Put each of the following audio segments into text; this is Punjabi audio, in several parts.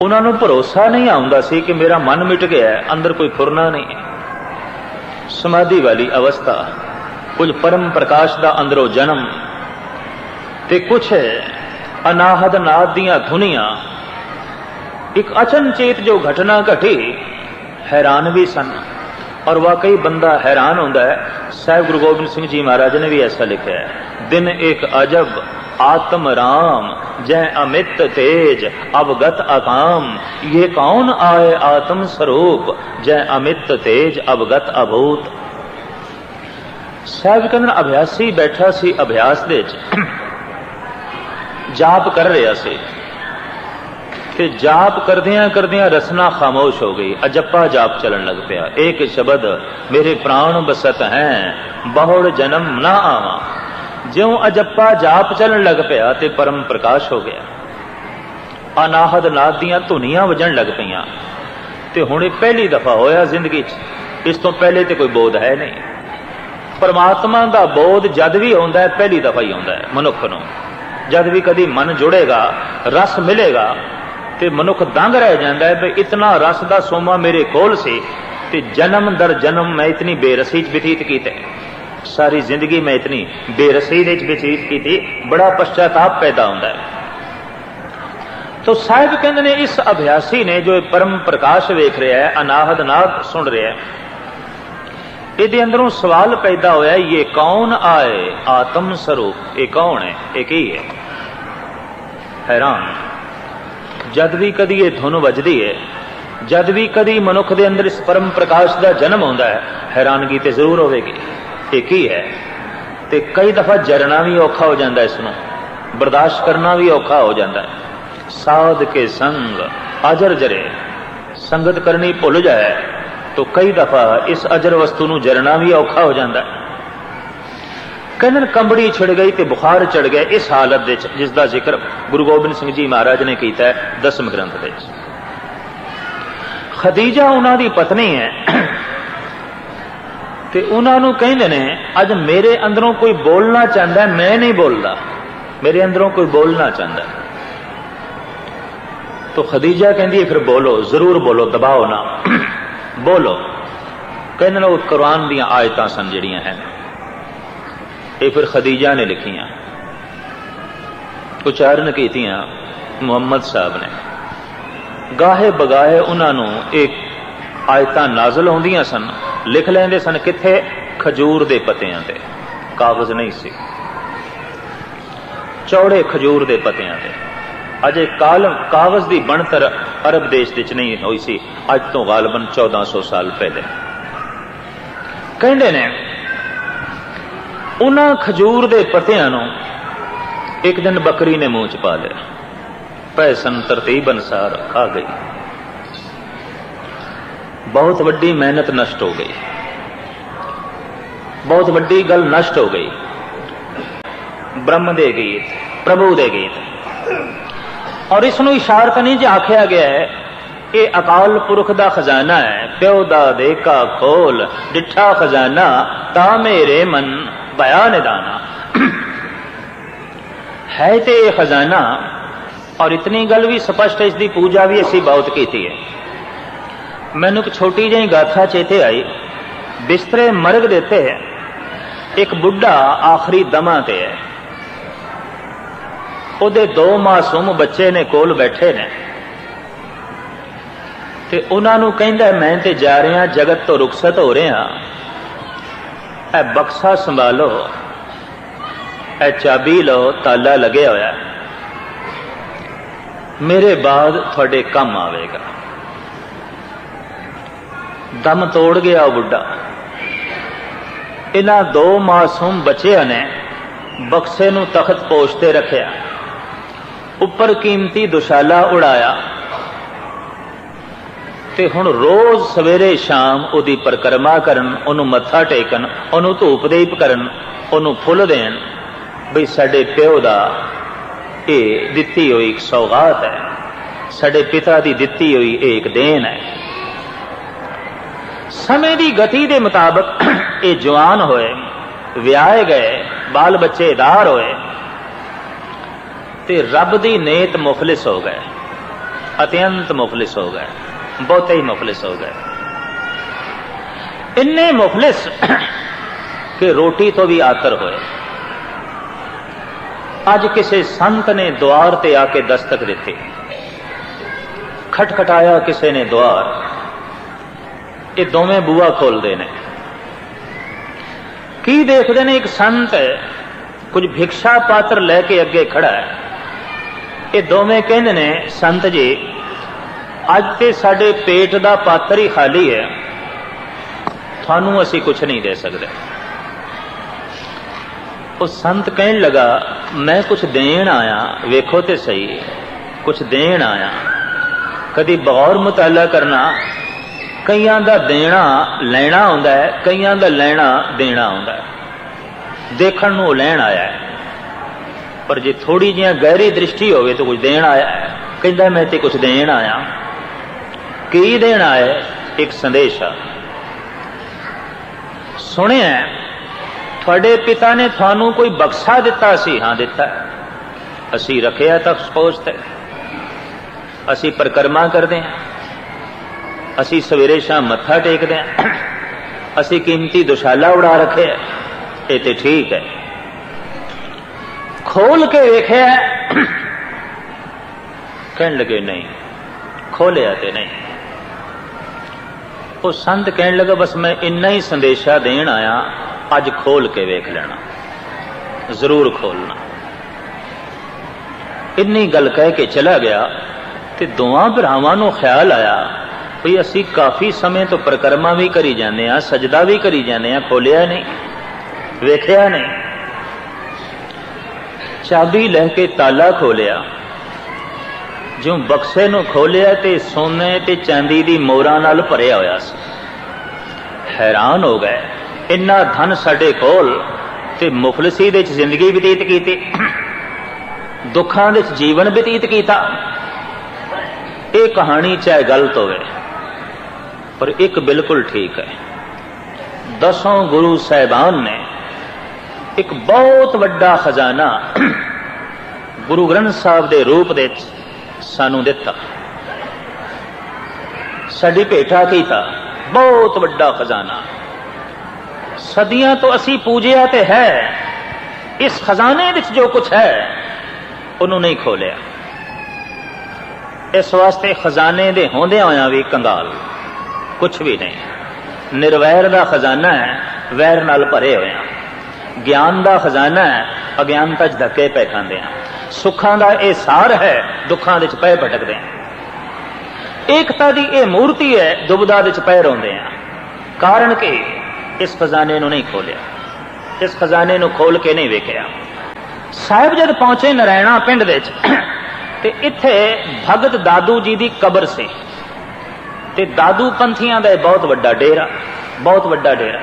ਉਹਨਾਂ ਨੂੰ ਭਰੋਸਾ ਨਹੀਂ ਆਉਂਦਾ ਸੀ ਕਿ ਮੇਰਾ ਮਨ ਮਿਟ ਗਿਆ ਅੰਦਰ ਕੋਈ ਫੁਰਨਾ ਨਹੀਂ ਸਮਾਧੀ ਵਾਲੀ ਅਵਸਥਾ, ਕੁਝ ਪਰਮ ਪ੍ਰਕਾਸ਼ ਦਾ ਅੰਦਰੋਂ ਜਨਮ ਤੇ ਕੁਝ ਅਨਾਹਦ ਨਾਦ ਦੀਆਂ ਧੁਨੀਆਂ। ਇੱਕ ਅਚਨਚੇਤ ਜੋ ਘਟਨਾ ਘਟੀ, ਹੈਰਾਨ ਵੀ ਸਨ ਔਰ ਵਾਕਈ ਬੰਦਾ ਹੈਰਾਨ ਹੁੰਦਾ ਹੈ, ਸਾਹਿਬ ਗੁਰੂ ਗੋਬਿੰਦ ਸਿੰਘ ਜੀ ਮਹਾਰਾਜ ਨੇ ਵੀ ਐਸਾ ਲਿਖਿਆ ਹੈ, ਦਿਨ ਇੱਕ ਅਜਬ, ਆਤਮ ਰਾਮ। जय अमित तेज अवगत अकाम ये कौन आए आत्म स्वरूप जय अमित तेज अवगत अभूत ਸਾਹਿਬ ਕਹਿੰਦੇ ਅਭਿਆਸੀ ਬੈਠਾ ਸੀ ਅਭਿਆਸ ਦੇ ਵਿੱਚ ਜਾਪ ਕਰ ਰਿਹਾ ਸੀ ਤੇ ਜਾਪ ਕਰਦਿਆਂ ਕਰਦਿਆਂ ਰਸਨਾ ਖਾਮੋਸ਼ ਹੋ ਗਈ ਅਜੱਪਾ ਜਾਪ ਚੱਲਣ ਲੱਗ ਪਿਆ ਇੱਕ ਸ਼ਬਦ ਮੇਰੇ ਪ੍ਰਾਣ ਬਸਤ ਹੈ ਬਹੁੜ ਜਨਮ ਨਾ ਆਵਾਂ ਜਿਉਂ ਅਜੱਪਾ ਜਾਪ ਚੱਲਣ ਲੱਗ ਪਿਆ ਤੇ ਪਰਮ ਪ੍ਰਕਾਸ਼ ਹੋ ਗਿਆ। ਅਨਾਹਦ ਨਾਦ ਦੀਆਂ ਧੁਨੀਆਂ ਵਜਣ ਲੱਗ ਪਈਆਂ ਤੇ ਹੁਣ ਇਹ ਪਹਿਲੀ ਦਫਾ ਹੋਇਆ ਜ਼ਿੰਦਗੀ 'ਚ। ਇਸ ਤੋਂ ਪਹਿਲੇ ਤੇ ਕੋਈ ਬੋਧ ਹੈ ਨਹੀਂ। ਪਰਮਾਤਮਾ ਦਾ ਬੋਧ ਜਦ ਵੀ ਆਉਂਦਾ ਹੈ, ਪਹਿਲੀ ਦਫਾ ਹੀ ਆਉਂਦਾ ਹੈ ਮਨੁੱਖ ਨੂੰ। ਜਦ ਵੀ ਕਦੀ ਮਨ ਜੁੜੇਗਾ, ਰਸ ਮਿਲੇਗਾ ਤੇ ਮਨੁੱਖ ਦੰਗ ਰਹਿ ਜਾਂਦਾ ਹੈ, ਵੀ ਇਤਨਾ ਰਸ ਦਾ ਸੋਮਾ ਮੇਰੇ ਕੋਲ ਸੀ ਤੇ ਜਨਮ ਦਰ ਜਨਮ ਮੈਂ ਇਤਨੀ ਬੇਰਸੀ ਚ ਬਤੀਤ ਕੀਤੇ। ਸਾਰੀ ਜ਼ਿੰਦਗੀ ਮੈਂ ਇਤਨੀ ਬੇਰਸੀ ਦੇ ਚ ਬਤੀਤ ਕੀਤੀ, ਬੜਾ ਪਛਤਾਪ ਪੈਦਾ ਹੁੰਦਾ ਹੈ। ਤੋ ਸਾਹਿਬ ਕਹਿੰਦੇ ਨੇ, ਇਸ ਅਭਿਆਸੀ ਨੇ ਜੋ ਇਹ ਪਰਮ ਪ੍ਰਕਾਸ਼ ਵੇਖ ਰਿਹਾ ਹੈ, ਅਨਾਹਦ ਨਾਦ ਸੁਣ ਰਿਹਾ ਹੈ, ਇਹਦੇ ਅੰਦਰੋਂ ਸਵਾਲ ਪੈਦਾ ਹੋਇਆ, ਇਹ ਕੌਣ ਆਏ? ਆਤਮ ਸਰੂਪ, ਇਹ ਕੌਣ ਹੈ? ਇਹ ਕੀ ਹੈ? ਹੈਰਾਨ। ਜਦ ਵੀ ਕਦੀ ਇਹ ਧੁਨ ਵੱਜਦੀ ਹੈ, ਜਦ ਵੀ ਕਦੀ ਮਨੁੱਖ ਦੇ ਅੰਦਰ ਇਸ ਪਰਮ ਪ੍ਰਕਾਸ਼ ਦਾ ਜਨਮ ਹੁੰਦਾ ਹੈ, ਹੈਰਾਨਗੀ ਤੇ ਜ਼ਰੂਰ ਹੋਵੇਗੀ। ਇੱਕ ਹੀ ਹੈ। ਤੇ ਕਈ ਦਫਾ ਜਰਨਾ ਵੀ ਔਖਾ ਹੋ ਜਾਂਦਾ ਇਸ ਨੂੰ। ਬਰਦਾਸ਼ਤ ਕਰਨਾ ਵੀ ਔਖਾ ਹੋ ਜਾਂਦਾ ਹੈ। ਸਾਧ ਕੇ ਸੰਗ ਅਜਰ ਜਰੇ। ਸੰਗਤ ਕਰਨੀ ਭੁੱਲ ਜਾਏ ਤੋ ਕਈ ਦਫਾ ਇਸ ਅਜਰ ਵਸਤੂ ਨੂੰ ਜਰਨਾ ਵੀ ਔਖਾ ਹੋ ਜਾਂਦਾ ਹੈ। ਕਹਿੰਦੇ ਕੰਬੜੀ ਛਿੜ ਗਈ ਤੇ ਬੁਖਾਰ ਚੜ ਗਿਆ। ਇਸ ਹਾਲਤ ਵਿੱਚ ਜਿਸ ਦਾ ਜ਼ਿਕਰ ਗੁਰੂ ਗੋਬਿੰਦ ਸਿੰਘ ਜੀ ਮਹਾਰਾਜ ਨੇ ਕੀਤਾ ਹੈ ਦਸਮ ਗ੍ਰੰਥ ਦੇ ਵਿੱਚ। ਖਦੀਜਾ ਉਹਨਾਂ ਦੀ ਪਤਨੀ ਹੈ। انہوں ਉਹਨਾਂ نے، اج میرے اندروں کوئی بولنا ਕੋਈ ہے، میں نہیں ਨਹੀਂ میرے اندروں کوئی بولنا ਬੋਲਣਾ ہے۔ تو خدیجہ کہندی ہے، پھر بولو، ضرور بولو، دباؤ نہ۔ بولو۔ کہنے لو قرآن دیا آیتاں سن جڑیاں ہیں۔ اے پھر خدیجہ نے لکھیاں اچارن کیتیاں محمد صاحب نے۔ گاہے بگاہے انہوں ایک آیتاں نازل ہوندیاں سن۔ ਲਿਖ ਲੈਂਦੇ ਸਨ ਕਿੱਥੇ? ਖਜੂਰ ਦੇ ਪੱਤਿਆਂ ਤੇ। ਕਾਗਜ਼ ਨਹੀਂ ਸੀ। ਚੌੜੇ ਖਜੂਰ ਦੇ ਪੱਤਿਆਂ ਤੇ। ਅਜੇ ਕਾਲਮ, ਕਾਗਜ਼ ਦੀ ਬਣਤਰ ਅਰਬ ਦੇਸ਼ ਵਿੱਚ ਨਹੀਂ ਹੋਈ ਸੀ। ਅੱਜ ਤੋਂ ਗਾਲਬਨ 1400 ਸਾਲ ਪਹਿਲੇ। ਕਹਿੰਦੇ ਨੇ, ਉਹਨਾਂ ਖਜੂਰ ਦੇ ਪੱਤਿਆਂ ਨੂੰ ਇੱਕ ਦਿਨ ਬੱਕਰੀ ਨੇ ਮੂੰਹ ਚ ਪਾ ਲਿਆ। ਪੈਸਨ ਤਰਤੀਬ ਅਨਸਾਰ ਖਾ ਗਈ। ਬਹੁਤ ਵੱਡੀ ਮਿਹਨਤ ਨਸ਼ਟ ਹੋ ਗਈ। ਬਹੁਤ ਵੱਡੀ ਗੱਲ ਨਸ਼ਟ ਹੋ ਗਈ। ਬ੍ਰਹਮ ਦੇ ਗੀਤ, ਪ੍ਰਭੂ ਦੇ ਗੀਤ। ਔਰ ਇਸ ਨੂੰ ਇਸ਼ਾਰਤ ਨਹੀਂ ਜੇ ਆਖਿਆ ਗਿਆ ਹੈ, ਇਹ ਅਕਾਲ ਪੁਰਖ ਦਾ ਖਜ਼ਾਨਾ ਹੈ, ਪਿਓ ਦਾ ਦੇਖਾ ਖੋਲ, ਡਿੱਠਾ ਖਜ਼ਾਨਾ, ਤਾਂ ਮੇਰੇ ਮਨ ਬਿਆਨ ਦਾਨਾ ਹੈ ਤੇ ਇਹ ਖਜ਼ਾਨਾ, ਔਰ ਇਤਨੀ ਗੱਲ ਵੀ ਸਪਸ਼ਟ ਇਸ ਦੀ ਪੂਜਾ ਵੀ ਅਸੀਂ ਬਹੁਤ ਕੀਤੀ ਹੈ। ਮੈਨੂੰ ਇੱਕ ਛੋਟੀ ਜਿਹੀ ਗਾਥਾ ਚੇਤੇ ਆਈ। ਬਿਸਤਰੇ ਮਰਗ ਦਿੱਤੇ ਇੱਕ ਬੁੱਢਾ ਆਖਰੀ ਦਮਾਂ ਤੇ ਹੈ। ਉਹਦੇ ਦੋ ਮਾਸੂਮ ਬੱਚੇ ਨੇ ਕੋਲ ਬੈਠੇ ਨੇ। ਤੇ ਉਹਨਾਂ ਨੂੰ ਕਹਿੰਦਾ, ਮੈਂ ਤੇ ਜਾ ਰਿਹਾ, ਜਗਤ ਤੋਂ ਰੁਖਸਤ ਹੋ ਰਿਹਾ। ਇਹ ਬਕਸਾ ਸੰਭਾਲੋ। ਇਹ ਚਾਬੀ ਲਓ, ਤਾਲਾ ਲੱਗਿਆ ਹੋਇਆ। ਮੇਰੇ ਬਾਅਦ ਤੁਹਾਡੇ ਕੰਮ ਆਵੇਗਾ। ਦਮ ਤੋੜ ਗਿਆ ਉਹ ਬੁੱਢਾ। ਇਹਨਾਂ ਦੋ ਮਾਸੂਮ ਬੱਚਿਆਂ ਨੇ ਬਕਸੇ ਨੂੰ ਤਖਤ ਪੋਸ਼ ਤੇ ਰੱਖਿਆ। ਉੱਪਰ ਕੀਮਤੀ ਦੁਸ਼ਾਲਾ ਉਡਾਇਆ। ਤੇ ਹੁਣ ਰੋਜ਼ ਸਵੇਰੇ ਸ਼ਾਮ ਉਹਦੀ ਪਰਕਰਮਾ ਕਰਨ, ਉਹਨੂੰ ਮੱਥਾ ਟੇਕਣ, ਉਹਨੂੰ ਧੂਪ ਦੇਪ ਕਰਨ, ਉਹਨੂੰ ਫੁੱਲ ਦੇਣ, ਬਈ ਸਾਡੇ ਪਿਓ ਦਾ ਇਹ ਦਿੱਤੀ ਹੋਈ ਇੱਕ ਸੌਗਾਤ ਹੈ। ਸਾਡੇ ਪਿਤਾ ਦੀ ਦਿੱਤੀ ਹੋਈ ਇਹ ਇੱਕ ਦੇਣ ਹੈ। ਸਮੇਂ ਦੀ ਗਤੀ ਦੇ ਮੁਤਾਬਕ ਇਹ ਜਵਾਨ ਹੋਏ ਵਿਆਹੇ ਗਏ ਬਾਲ ਬੱਚੇਦਾਰ ਹੋਏ ਤੇ ਰੱਬ ਦੀ ਨੇਤ ਮੁਖਲਿਸ ਹੋ ਗਏ ਅਤਿਅੰਤ ਮੁਫਲਿਸ ਹੋ ਗਏ ਬਹੁਤੇ ਹੀ ਮੁਫਲਿਸ ਹੋ ਗਏ ਇੰਨੇ ਮੁਫਲਿਸ ਕਿ ਰੋਟੀ ਤੋਂ ਵੀ ਆਤਰ ਹੋਏ ਅੱਜ ਕਿਸੇ ਸੰਤ ਨੇ ਦੁਆਰ ਤੇ ਆ ਕੇ ਦਸਤਕ ਦਿੱਤੀ ਖਟਖਟਾਇਆ ਕਿਸੇ ਨੇ ਦੁਆਰ ਇਹ ਦੋਵੇਂ ਬੂਆ ਖੋਲਦੇ ਨੇ। ਕੀ ਦੇਖਦੇ ਨੇ ਇੱਕ ਸੰਤ ਕੁਝ ਭਿਕਸ਼ਾ ਪਾਤਰ ਲੈ ਕੇ ਅੱਗੇ ਖੜਾ ਹੈ। ਇਹ ਦੋਵੇਂ ਕਹਿੰਦੇ ਨੇ, ਸੰਤ ਜੀ, ਅੱਜ ਤੇ ਸਾਡੇ ਪੇਟ ਦਾ ਪਾਤਰ ਹੀ ਖਾਲੀ ਹੈ। ਤੁਹਾਨੂੰ ਅਸੀਂ ਕੁਝ ਨਹੀਂ ਦੇ ਸਕਦੇ। ਉਹ ਸੰਤ ਕਹਿਣ ਲਗਾ, ਮੈਂ ਕੁਝ ਦੇਣ ਆਇਆ, ਵੇਖੋ ਤੇ ਸਹੀ ਕੁਝ ਦੇਣ ਆਇਆ। ਕਦੀ ਬਗੌਰ ਮੁਤਾਲਾ ਕਰਨਾ ਕਈਆਂ ਦਾ ਦੇਣਾ ਲੈਣਾ ਹੁੰਦਾ ਹੈ, ਕਈਆਂ ਦਾ ਲੈਣਾ ਦੇਣਾ ਹੁੰਦਾ ਹੈ। ਦੇਖਣ ਨੂੰ ਉਹ ਲੈਣ ਆਇਆ ਹੈ। ਪਰ ਜੇ ਥੋੜੀ ਜਿਹੀ ਗਹਿਰੀ ਦ੍ਰਿਸ਼ਟੀ ਹੋਵੇ ਤਾਂ ਕੁਝ ਦੇਣ ਆਇਆ ਹੈ। ਕਹਿੰਦਾ ਮੈਂ ਤੇ ਕੁਝ ਦੇਣ ਆਇਆ। ਕੀ ਦੇਣ ਆਇਆ ਇੱਕ ਸੰਦੇਸ਼ ਆ। ਸੁਣਿਆ ਤੁਹਾਡੇ ਪਿਤਾ ਨੇ ਤੁਹਾਨੂੰ ਕੋਈ ਬਖਸ਼ਾ ਦਿੱਤਾ ਸੀ? ਹਾਂ, ਦਿੱਤਾ ਅਸੀਂ ਰੱਖਿਆ ਤਾਂ ਸਪੋਜ਼ ਤੇ ਅਸੀਂ ਪਰਕਰਮਾ ਕਰਦੇ ਹਾਂ। ਅਸੀਂ ਸਵੇਰੇ ਸ਼ਾਮ ਮੱਥਾ ਟੇਕਦੇ ਹਾਂ। ਅਸੀਂ ਕੀਮਤੀ ਦੁਸ਼ਾਲਾ ਉਡਾ ਰੱਖਿਆ ਇਹ ਤੇ ਠੀਕ ਹੈ। ਖੋਲ ਕੇ ਵੇਖਿਆ ਕਹਿਣ ਲੱਗੇ, ਨਹੀਂ, ਖੋਲਿਆ ਤੇ ਨਹੀਂ। ਉਹ ਸੰਤ ਕਹਿਣ ਲੱਗਾ, ਬਸ ਮੈਂ ਇੰਨਾ ਹੀ ਸੰਦੇਸ਼ਾ ਦੇਣ ਆਇਆ, ਅੱਜ ਖੋਲ ਕੇ ਵੇਖ ਲੈਣਾ। ਜ਼ਰੂਰ ਖੋਲਣਾ। ਇੰਨੀ ਗੱਲ ਕਹਿ ਕੇ ਚਲਾ ਗਿਆ ਤੇ ਦੋਵਾਂ ਭਰਾਵਾਂ ਨੂੰ ਖਿਆਲ ਆਇਆ। ਵੀ ਅਸੀਂ ਕਾਫੀ ਸਮੇਂ ਤੋਂ ਪ੍ਰਕਰਮਾ ਵੀ ਕਰੀ ਜਾਂਦੇ ਆ ਸਜਦਾ ਵੀ ਕਰੀ ਜਾਂਦੇ ਆ ਖੋਲਿਆ ਨਹੀਂ, ਵੇਖਿਆ ਨਹੀਂ। ਚਾਬੀ ਲੈ ਕੇ ਤਾਲਾ ਖੋਲਿਆ। ਜਿਉਂ ਬਕਸੇ ਨੂੰ ਖੋਲਿਆ ਤੇ ਸੋਨੇ ਤੇ ਚਾਂਦੀ ਦੀ ਮੋਹਰਾਂ ਨਾਲ ਭਰਿਆ ਹੋਇਆ ਸੀ। ਹੈਰਾਨ ਹੋ ਗਏ। ਇੰਨਾ ਧਨ ਸਾਡੇ ਕੋਲ ਤੇ ਮੁਫਲਸੀ ਦੇ ਵਿੱਚ ਜ਼ਿੰਦਗੀ ਬਤੀਤ ਕੀਤੀ। ਦੁੱਖਾਂ ਦੇ ਵਿੱਚ ਜੀਵਨ ਬਤੀਤ ਕੀਤਾ। ਇਹ ਕਹਾਣੀ ਚਾਹੇ ਗਲਤ ਹੋਵੇ। ਪਰ ਇੱਕ ਬਿਲਕੁਲ ਠੀਕ ਹੈ। ਦਸੋਂ ਗੁਰੂ ਸਾਹਿਬਾਨ ਨੇ ਇੱਕ ਬਹੁਤ ਵੱਡਾ ਖਜ਼ਾਨਾ ਗੁਰੂ ਗ੍ਰੰਥ ਸਾਹਿਬ ਦੇ ਰੂਪ ਦੇ ਵਿੱਚ ਸਾਨੂੰ ਦਿੱਤਾ। ਸਾਡੀ ਭੇਟਾ ਕੀਤਾ। ਬਹੁਤ ਵੱਡਾ ਖਜ਼ਾਨਾ। ਸਦੀਆਂ ਤੋਂ ਅਸੀਂ ਪੂਜਿਆ ਤੇ ਹੈ। ਇਸ ਖਜ਼ਾਨੇ ਵਿੱਚ ਜੋ ਕੁਝ ਹੈ, ਉਹਨੂੰ ਨਹੀਂ ਖੋਲਿਆ। ਇਸ ਵਾਸਤੇ ਖਜ਼ਾਨੇ ਦੇ ਹੁੰਦਿਆਂ ਹੋਇਆਂ ਵੀ ਕੰਗਾਲ। ਕੁਝ ਵੀ ਨਹੀਂ। ਨਿਰਵੈਰ ਦਾ ਖਜ਼ਾਨਾ ਹੈ, ਵੈਰ ਨਾਲ ਭਰੇ ਹੋਏ ਆ ਗਿਆਨ ਦਾ ਖਜ਼ਾਨਾ ਹੈ ਅਗਿਆਨਤਾ 'ਚ ਧੱਕੇ ਪੈ ਖਾਂਦੇ ਆ ਸੁੱਖਾਂ ਦਾ ਇਹ ਸਾਰ ਹੈ, ਦੁੱਖਾਂ ਦੇ 'ਚ ਪੈ ਭਟਕਦੇ ਆ ਏਕਤਾ ਦੀ ਇਹ ਮੂਰਤੀ ਹੈ, ਦੁਬਦਾ ਦੇ 'ਚ ਪੈ ਰੋਂਦੇ ਆ ਕਾਰਨ ਕਿ? ਇਸ ਖਜ਼ਾਨੇ ਨੂੰ ਨਹੀਂ ਖੋਲਿਆ। ਇਸ ਖਜ਼ਾਨੇ ਨੂੰ ਖੋਲ ਕੇ ਨਹੀਂ ਵੇਖਿਆ। ਸਾਹਿਬ ਜਦ ਪਹੁੰਚੇ ਨਰਾਇਣਾ ਪਿੰਡ ਵਿੱਚ, ਤੇ ਇੱਥੇ ਭਗਤ ਦਾਦੂ ਜੀ ਦੀ ਕਬਰ ਸੀ। ਤੇ ਦਾਦੂ ਪੰਥੀਆਂ ਦਾ ਇਹ ਬਹੁਤ ਵੱਡਾ ਡੇਰਾ, ਬਹੁਤ ਵੱਡਾ ਡੇਰਾ।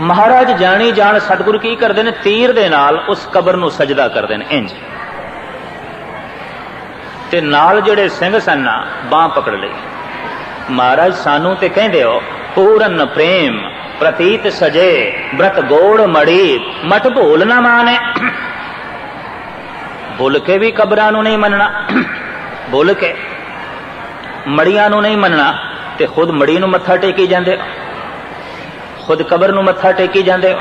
ਮਹਾਰਾਜ ਜਾਣੀ ਜਾਣ ਸਤਿਗੁਰੂ ਕੀ ਕਰਦੇ ਨੇ? ਤੀਰ ਦੇ ਨਾਲ ਉਸ ਕਬਰ ਨੂੰ ਸਜਦਾ ਕਰਦੇ ਨੇ, ਇੰਜ। ਤੇ ਨਾਲ ਜਿਹੜੇ ਸਿੰਘ ਸਨ ਨਾ, ਬਾਹ ਪਕੜ ਲਈ। ਮਹਾਰਾਜ ਸਾਨੂੰ ਤੇ ਕਹਿੰਦੇ ਹੋ, ਪੂਰਨ ਪ੍ਰੇਮ, ਪ੍ਰਤੀਤ ਸਜੇ, ਬ੍ਰਤ ਗੋੜ ਮੜੀ, ਮਠ ਭੂਲ ਨਾ ਮਾਨੇ ਭੁੱਲ ਕੇ ਵੀ ਕਬਰਾਂ ਨੂੰ ਨਹੀਂ ਮੰਨਣਾ। ਭੁੱਲ ਕੇ। ਮੜੀਆਂ ਨੂੰ ਨਹੀਂ ਮੰਨਣਾ, ਤੇ ਖੁਦ ਮੜੀ ਨੂੰ ਮੱਥਾ ਟੇਕੀ ਜਾਂਦੇ ਖੁਦ ਕਬਰ ਨੂੰ ਮੱਥਾ ਟੇਕੀ ਜਾਂਦੇ ਹੋ।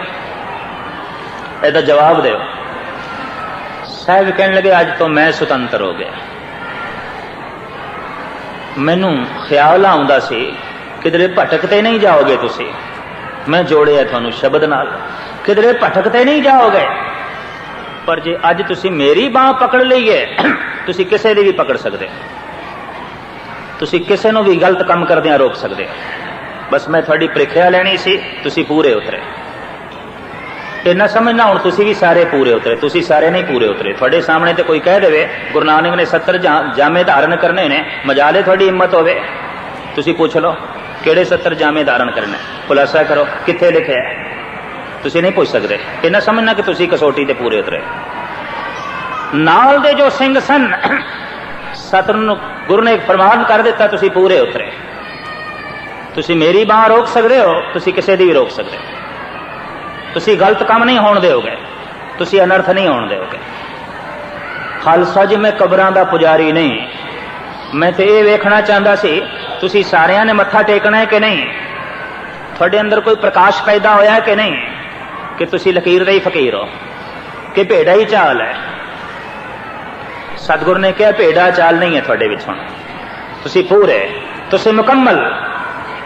ਇਹਦਾ ਜਵਾਬ ਦਿਓ। ਸਾਹਿਬ ਕਹਿਣ ਲੱਗੇ, ਅੱਜ ਤੋਂ ਮੈਂ ਸੁਤੰਤਰ ਹੋ ਗਿਆ। ਮੈਨੂੰ ਖਿਆਲ ਆਉਂਦਾ ਸੀ, ਕਿਧਰੇ ਭਟਕਤੇ ਨਹੀਂ ਜਾਓਗੇ ਤੁਸੀਂ। ਮੈਂ ਜੋੜਿਆ ਤੁਹਾਨੂੰ ਸ਼ਬਦ ਨਾਲ। ਕਿਧਰੇ ਭਟਕਤੇ ਨਹੀਂ ਜਾਓਗੇ। ਪਰ ਜੇ ਅੱਜ ਤੁਸੀਂ ਮੇਰੀ ਬਾਹ ਪਕੜ ਲਈ ਹੈ, ਤੁਸੀਂ ਕਿਸੇ ਦੀ ਵੀ ਪਕੜ ਸਕਦੇ ਤੁਸੀਂ ਕਿਸੇ ਨੂੰ ਵੀ ਗਲਤ ਕੰਮ ਕਰਦਿਆਂ ਰੋਕ ਸਕਦੇ ਹੋ। ਬਸ ਮੈਂ ਤੁਹਾਡੀ ਪ੍ਰੀਖਿਆ ਲੈਣੀ ਸੀ, ਤੁਸੀਂ ਪੂਰੇ ਉਤਰੇ। ਇਹ ਨਾ ਸਮਝਣਾ, ਹੁਣ ਤੁਸੀਂ ਵੀ ਸਾਰੇ ਪੂਰੇ ਉਤਰੇ, ਤੁਸੀਂ ਸਾਰੇ ਨਹੀਂ ਪੂਰੇ ਉਤਰੇ। ਤੁਹਾਡੇ ਸਾਹਮਣੇ ਤੇ ਕੋਈ ਕਹਿ ਦੇਵੇ, ਗੁਰੂ ਨਾਨਕ ਨੇ 70 ਜਾਮੇ ਧਾਰਨ ਕਰਨੇ ਨੇ, ਮਜਾਲੇ ਤੁਹਾਡੀ ਹਿੰਮਤ ਹੋਵੇ। ਤੁਸੀਂ ਪੁੱਛ ਲਓ, ਕਿਹੜੇ 70 ਜਾਮੇ ਧਾਰਨ ਕਰਨੇ? ਖੁਲਾਸਾ ਕਰੋ, ਕਿੱਥੇ ਲਿਖਿਆ ਤੁਸੀਂ ਨਹੀਂ ਪੁੱਛ ਸਕਦੇ। ਇੰਨਾ ਸਮਝਣਾ ਕਿ ਤੁਸੀਂ ਕਸੋਟੀ ਤੇ ਪੂਰੇ ਉਤਰੇ। ਨਾਲ ਦੇ ਜੋ ਸਿੰਘ ਸਨ ਸਤਨ ਨੂੰ, ਗੁਰੂ ਨੇ ਪ੍ਰਮਾਣ ਕਰ ਦਿੱਤਾ, ਤੁਸੀਂ ਪੂਰੇ ਉਤਰੇ। ਤੁਸੀਂ ਮੇਰੀ ਬਾਹ ਰੋਕ ਸਕਦੇ ਹੋ, ਤੁਸੀਂ ਕਿਸੇ ਦੀ ਵੀ ਰੋਕ ਸਕਦੇ ਹੋ। ਤੁਸੀਂ ਗਲਤ ਕੰਮ ਨਹੀਂ ਹੋਣ ਦਿਓਗੇ, ਤੁਸੀਂ ਅਨਰਥ ਨਹੀਂ ਹੋਣ ਦਿਓਗੇ। ਖਾਲਸਾ ਜੀ, ਮੈਂ ਕਬਰਾਂ ਦਾ ਪੁਜਾਰੀ ਨਹੀਂ। ਮੈਂ ਤੇ ਇਹ ਵੇਖਣਾ ਚਾਹੁੰਦਾ ਸੀ, ਤੁਸੀਂ ਸਾਰਿਆਂ ਨੇ ਮੱਥਾ ਟੇਕਣਾ ਹੈ ਕਿ ਨਹੀਂ? ਤੁਹਾਡੇ ਅੰਦਰ ਕੋਈ ਪ੍ਰਕਾਸ਼ ਪੈਦਾ ਹੋਇਆ ਹੈ ਕਿ ਨਹੀਂ? ਕਿ ਤੁਸੀਂ ਲਕੀਰ ਦੇ ਹੀ ਫਕੀਰ ਹੋ? ਕਿ ਭੇੜਾ ਹੀ ਚਾਲ ਹੈ? ਸਤਿਗੁਰ ਨੇ ਕਿਹਾ ਭੇਡਾ ਚਾਲ ਨਹੀਂ ਹੈ ਤੁਹਾਡੇ ਵਿੱਚ ਹੁਣ। ਤੁਸੀਂ ਪੂਰੇ ਤੁਸੀਂ ਮੁਕੰਮਲ।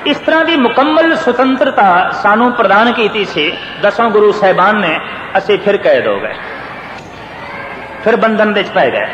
ਇਸ ਤਰ੍ਹਾਂ ਦੀ ਮੁਕੰਮਲ ਸੁਤੰਤਰਤਾ ਸਾਨੂੰ ਪ੍ਰਦਾਨ ਕੀਤੀ ਸੀ, ਦਸਾਂ ਗੁਰੂ ਸਾਹਿਬਾਨ ਨੇ, ਅਸੀਂ ਫਿਰ ਕੈਦ ਹੋ ਗਏ। ਫਿਰ ਬੰਧਨ ਵਿੱਚ ਪੈ ਗਏ।